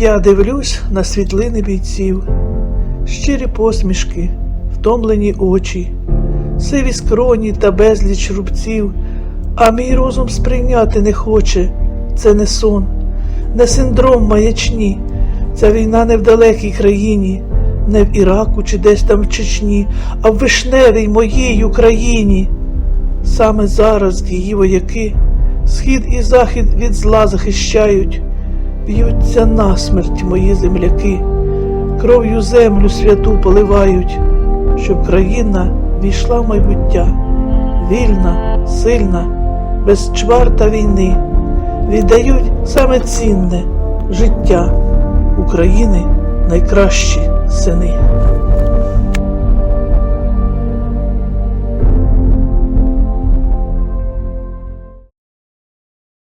Я дивлюсь на світлини бійців, щирі посмішки, втомлені очі, сиві скроні та безліч рубців, а мій розум сприйняти не хоче. Це не сон, не синдром маячні, ця війна не в далекій країні, не в Іраку чи десь там в Чечні, а в вишневій моїй Україні. Саме зараз її вояки схід і захід від зла захищають, б'ються насмерть мої земляки, кров'ю землю святу поливають, щоб країна війшла в майбуття, вільна, сильна, без чварта війни, віддають саме цінне життя України найкращі сини.